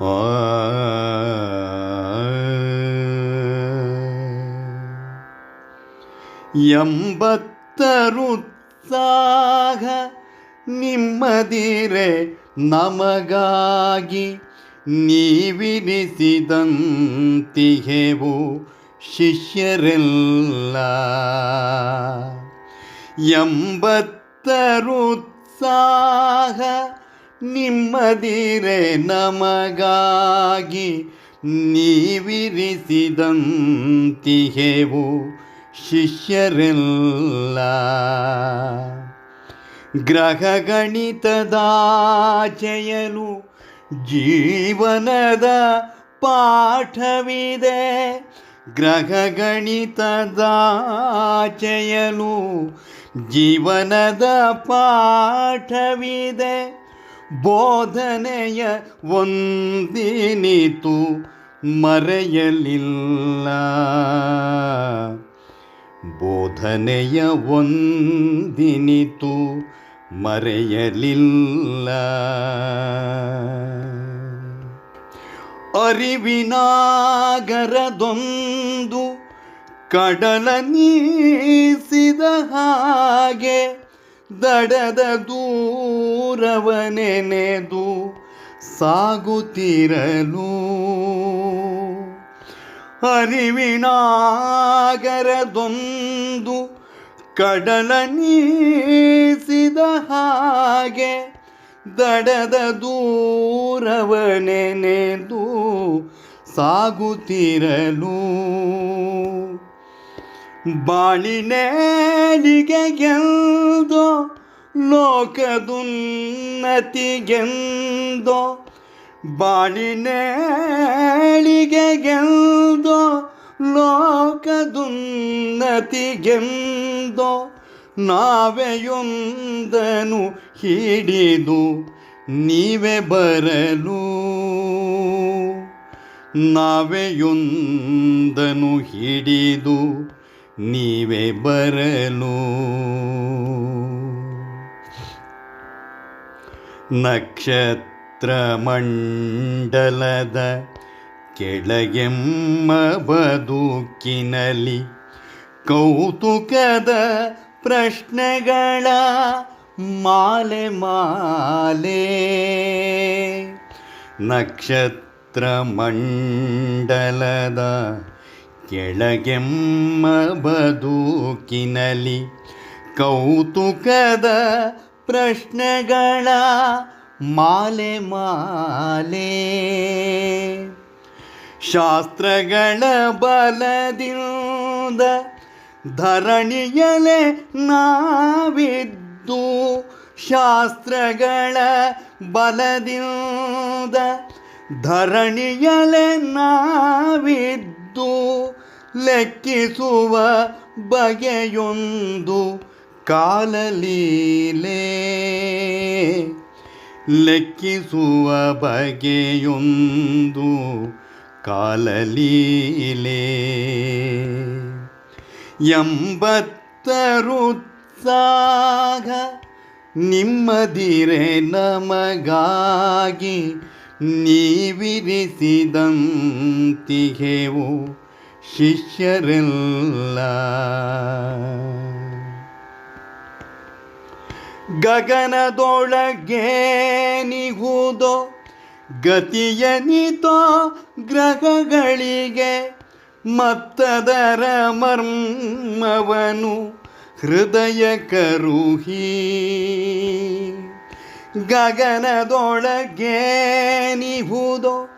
ಎಂಬತ್ತರುತ್ಸಾಹ ನಿಮ್ಮದಿರೆ ನಮಗಾಗಿ ನೀವಿರಿಸಿದಂತಿಹೆವು ಶಿಷ್ಯರೆಲ್ಲ. ಎಂಬತ್ತರುತ್ಸಾಹ ನಿಮ್ಮದಿರೆ ನಮಗಾಗಿ ನೀವಿರಿಸಿದಂತಿಹೆವು ಶಿಷ್ಯರೆಲ್ಲ. ಗ್ರಹ ಚಯಲು ಜೀವನದ ಪಾಠವಿದೆ. ಗ್ರಹ ಚಯಲು ಜೀವನದ ಪಾಠವಿದೆ. ಬೋಧನೆಯ ಒಂದಿನಿತು ಮರೆಯಲಿಲ್ಲ. ಬೋಧನೆಯ ಒಂದಿನಿತು ಮರೆಯಲಿಲ್ಲ. ಅರಿವಿನಾಗರದೊಂದು ಕಡಲ ನೀಸಿದ ಹಾಗೆ ದಡದ ದೂರವನೆನೆದು ಸಾಗುತ್ತಿರಲು. ಅರಿವಿನಾಗರದೊಂದು ಕಡಲ ನೀಸಿದ ಹಾಗೆ ದಡದ ದೂರವನೆನೆದು ಸಾಗುತ್ತಿರಲು. ಬಾಳಿನೇಳಿಗೆಗೆಂದೋ ಲೋಕದುನ್ನತಿಗೆಂದೋ ಬಾಳಿನೇಳಿಗೆಗೆಂದೋ ಲೋಕದುನ್ನತಿಗೆಂದೋ ನಾವೆಯೊಂದನು ಹಿಡಿದು ನೀವೇ ಬರಲು. ನಾವೆಯೊಂದನು ಹಿಡಿದು ನೀವೇ ಬರಲು. ನಕ್ಷತ್ರ ಮಂಡಲದ ಕೆಳಗೆಮ್ಮ ಬದುಕಿನಲಿ ಕೌತುಕದ ಪ್ರಶ್ನೆಗಳ ಮಾಲೆ ಮಾಲೆ. ನಕ್ಷತ್ರ ಮಂಡಲದ ಕೆಳಗೆಮ್ಮ ಬದುಕಿನಲಿ ಕೌತುಕದ ಪ್ರಶ್ನೆಗಳ ಮಾಲೆ ಮಾಲೆ. ಶಾಸ್ತ್ರಗಳ ಬಲದಿಂದ ಧರಣಿಯಲೆ ನಾವಿದ್ದು. ಶಾಸ್ತ್ರಗಳ ಬಲದಿಂದ ಧರಣಿಯಲೆ ನಾವಿದ್ದು. ಲೆಕ್ಕಿಸುವ ಬಗೆಯೊಂದು ಕಾಲಲೀಲೆ ಲೆಕ್ಕಿಸುವ ಬಗೆಯೊಂದು ಕಾಲಲೀಲೆ. ಎಂಬತ್ತರುತ್ಸಾಗ ನಿಮ್ಮದಿರೆ ನಮಗಾಗಿ ನೀವಿರಿಸಿದಂತಿಗೆವು ಶಿಷ್ಯರೆಲ್ಲ. ಗಗನದೊಳಗೆ ನಿಹುದೋ ಗತಿಯನಿತೋ ಗ್ರಹಗಳಿಗೆ ಮತ್ತದರ ಮರ್ಮವನು ಹೃದಯ ಕರುಹಿ. ಗಗನದೊಳಗೆ ನಿಹುದೋ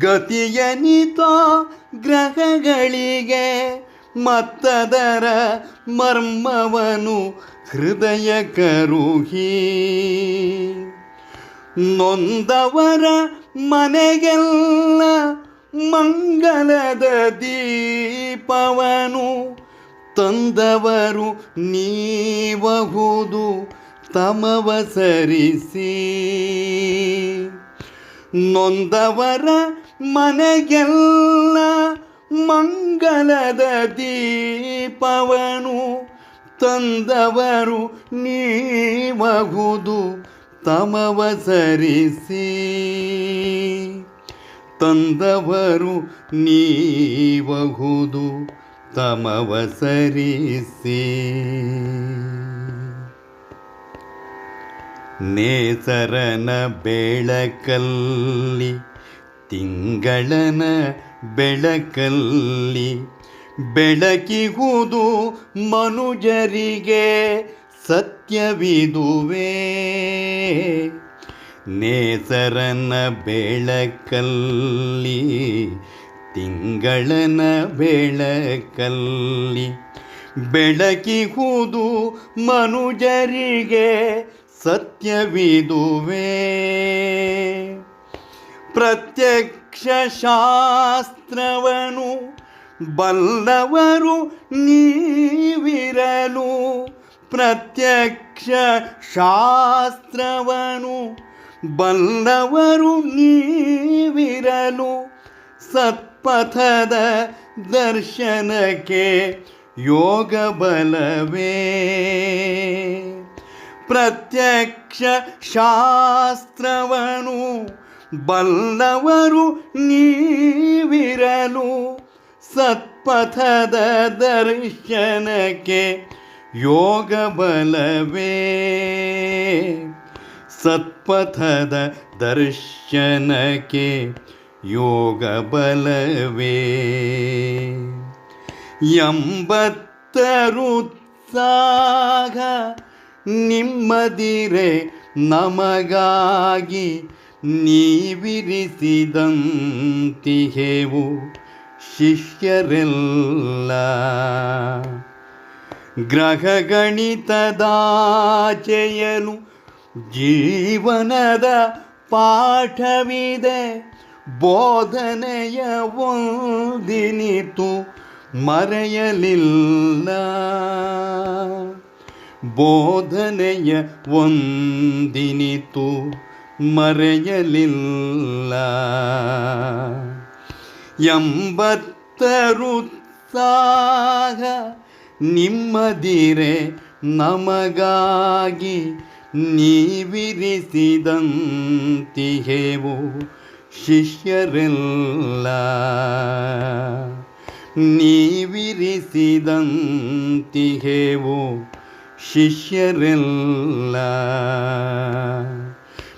ಗತಿಯನಿತೋ ಗ್ರಹಗಳಿಗೆ ಮತ್ತದರ ಮರ್ಮವನು ಹೃದಯ ಕರುಹಿ. ನೊಂದವರ ಮನೆಗೆಲ್ಲ ಮಂಗಲದ ದೀಪವನು. ತಂದವರು ನೀವಹುದು ತಮವ ಸರಿಸಿ ನೊಂದವರ ಮನೆಗೆಲ್ಲ ಮಂಗಲದ ದೀಪವನು. ತಂದವರು ನೀವಹುದು ತಮವ ಸರಿಸಿ ತಂದವರು ನೀವಹುದು ತಮವ ಸರಿಸಿ ನೇಸರನ ಬೆಳಕಲ್ಲಿ ತಿಂಗಳನ ಬೆಳಕಲ್ಲಿ ಬೆಳಕಿಗುವುದು ಮನುಜರಿಗೆ ಸತ್ಯವಿದುವೆ. ನೇಸರನ ಬೆಳಕಲ್ಲಿ ತಿಂಗಳನ ಬೆಳಕಲ್ಲಿ ಬೆಳಕಿಹುದು ಮನುಜರಿಗೆ ಸತ್ಯವಿದುವೆ. ಪ್ರತ್ಯಕ್ಷ ಶಾಸ್ತ್ರವನು ಬಲ್ಲವರು ನೀವಿರಲು ಪ್ರತ್ಯಕ್ಷ ಶಾಸ್ತ್ರವನು. ಬಲ್ಲವರು ನೀವಿರಲು ಸತ್ಪಥದ ದರ್ಶನಕ್ಕೆ ಯೋಗ ಬಲವೇ. ಪ್ರತ್ಯಕ್ಷ ಶಾಸ್ತ್ರವನು ಬಲ್ಲವರು ನೀವಿರಲು ಸತ್ಪಥದ ದರ್ಶನಕ್ಕೆ ಯೋಗ ಬಲವೇ ಸತ್ಪಥದ ದರ್ಶನಕ್ಕೆ ಯೋಗ ಬಲವೇ ಎಂಬತ್ತರುತ್ಸಾಹ ನಿಮ್ಮದಿರೆ ನಮಗಾಗಿ ನೀವಿರಿಸಿದಂತಿಹೆವು. ಶಿಷ್ಯರೆಲ್ಲ ಗ್ರಹಗಣಿತದಾಚೆಯಲು ಜೀವನದ ಪಾಠವಿದೆ. ಬೋಧನೆಯ ಒಂದಿನಿತು ಮರೆಯಲಿಲ್ಲ. ಬೋಧನೆಯ ಒಂದಿನಿತು ಮರೆಯಲಿಲ್ಲ. ಎಂಬತ್ತರುತ್ಸಾಹ ನಿಮ್ಮದಿರೆ ನಮಗಾಗಿ ನೀವಿರಿಸಿದಂತಿಹೇವು ಶಿಷ್ಯರೆಲ್ಲ. ನೀವಿರಿಸಿದಂತಿಹೆವು ಶಿಷ್ಯರೆಲ್ಲ.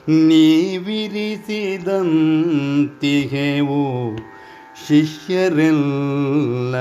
ನೀವಿರಿಸಿದಂತಿಹೆವು ಶಿಷ್ಯರೆಲ್ಲ